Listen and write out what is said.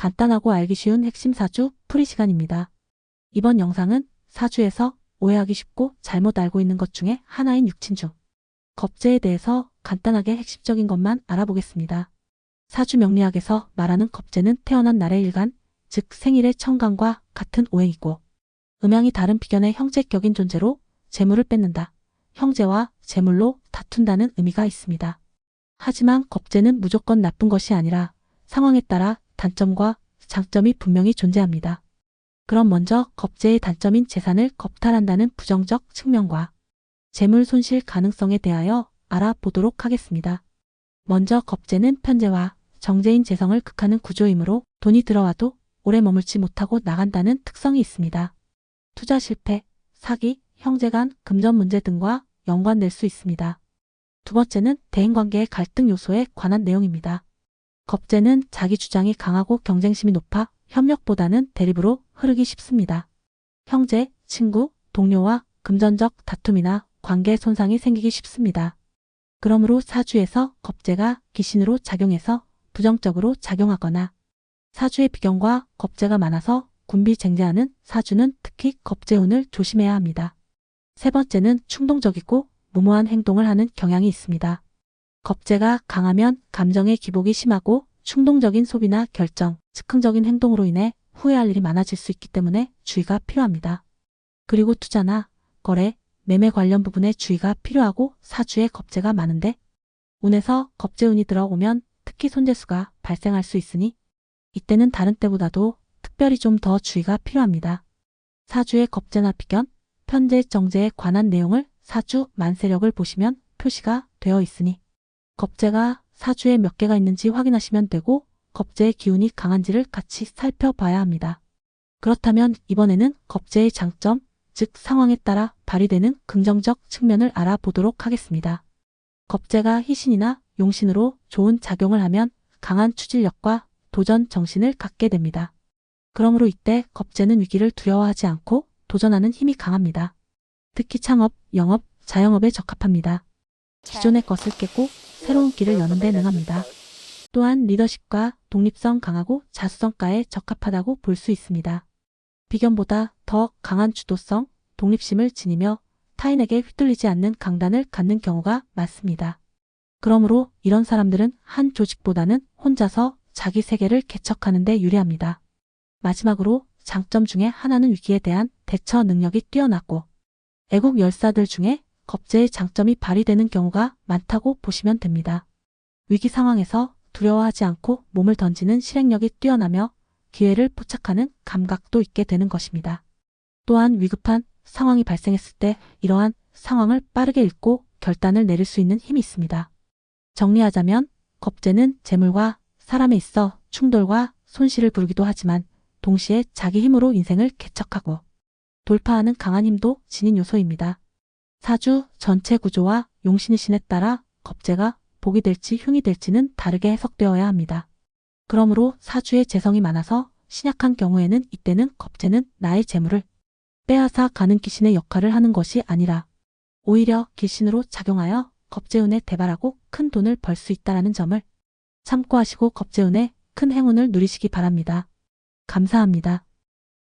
간단하고 알기 쉬운 핵심 사주 풀이 시간입니다. 이번 영상은 사주에서 오해하기 쉽고 잘못 알고 있는 것 중에 하나인 육친주. 겁재에 대해서 간단하게 핵심적인 것만 알아보겠습니다. 사주 명리학에서 말하는 겁재는 태어난 날의 일간, 즉 생일의 천간과 같은 오행이고 음양이 다른 비견의 형제격인 존재로 재물을 뺏는다. 형제와 재물로 다툰다는 의미가 있습니다. 하지만 겁재는 무조건 나쁜 것이 아니라 상황에 따라 단점과 장점이 분명히 존재합니다. 그럼 먼저 겁재의 단점인 재산을 겁탈한다는 부정적 측면과 재물 손실 가능성에 대하여 알아보도록 하겠습니다. 먼저 겁재는 편재와 정제인 재성을 극하는 구조이므로 돈이 들어와도 오래 머물지 못하고 나간다는 특성이 있습니다. 투자 실패, 사기, 형제간 금전 문제 등과 연관될 수 있습니다. 두 번째는 대인관계의 갈등 요소에 관한 내용입니다. 겁재는 자기 주장이 강하고 경쟁심이 높아 협력보다는 대립으로 흐르기 쉽습니다. 형제, 친구, 동료와 금전적 다툼이나 관계 손상이 생기기 쉽습니다. 그러므로 사주에서 겁재가 기신으로 작용해서 부정적으로 작용하거나 사주의 비견과 겁재가 많아서 군비 쟁제하는 사주는 특히 겁재운을 조심해야 합니다. 세 번째는 충동적이고 무모한 행동을 하는 경향이 있습니다. 겁재가 강하면 감정의 기복이 심하고 충동적인 소비나 결정, 즉흥적인 행동으로 인해 후회할 일이 많아질 수 있기 때문에 주의가 필요합니다. 그리고 투자나 거래, 매매 관련 부분에 주의가 필요하고 사주에 겁재가 많은데 운에서 겁재운이 들어오면 특히 손재수가 발생할 수 있으니 이때는 다른 때보다도 특별히 좀 더 주의가 필요합니다. 사주의 겁재나 비견, 편재, 정제에 관한 내용을 사주 만세력을 보시면 표시가 되어 있으니 겁재가 사주에 몇 개가 있는지 확인하시면 되고 겁재의 기운이 강한지를 같이 살펴봐야 합니다. 그렇다면 이번에는 겁재의 장점, 즉 상황에 따라 발휘되는 긍정적 측면을 알아보도록 하겠습니다. 겁재가 희신이나 용신으로 좋은 작용을 하면 강한 추진력과 도전 정신을 갖게 됩니다. 그러므로 이때 겁재는 위기를 두려워하지 않고 도전하는 힘이 강합니다. 특히 창업, 영업, 자영업에 적합합니다. 기존의 것을 깨고 새로운 길을 여는 데 능합니다. 또한 리더십과 독립성 강하고 자수성가에 적합하다고 볼 수 있습니다. 비견보다 더 강한 주도성, 독립심을 지니며 타인에게 휘둘리지 않는 강단을 갖는 경우가 많습니다. 그러므로 이런 사람들은 한 조직보다는 혼자서 자기 세계를 개척하는 데 유리합니다. 마지막으로 장점 중에 하나는 위기에 대한 대처 능력이 뛰어나고 애국 열사들 중에 겁재의 장점이 발휘되는 경우가 많다고 보시면 됩니다. 위기 상황에서 두려워하지 않고 몸을 던지는 실행력이 뛰어나며 기회를 포착하는 감각도 있게 되는 것입니다. 또한 위급한 상황이 발생했을 때 이러한 상황을 빠르게 읽고 결단을 내릴 수 있는 힘이 있습니다. 정리하자면 겁재는 재물과 사람에 있어 충돌과 손실을 부르기도 하지만 동시에 자기 힘으로 인생을 개척하고 돌파하는 강한 힘도 지닌 요소입니다. 사주 전체 구조와 용신의 신에 따라 겁재가 복이 될지 흉이 될지는 다르게 해석되어야 합니다. 그러므로 사주에 재성이 많아서 신약한 경우에는 이때는 겁재는 나의 재물을 빼앗아 가는 기신의 역할을 하는 것이 아니라 오히려 기신으로 작용하여 겁재운에 대발하고 큰 돈을 벌 수 있다라는 점을 참고하시고 겁재운의 큰 행운을 누리시기 바랍니다. 감사합니다.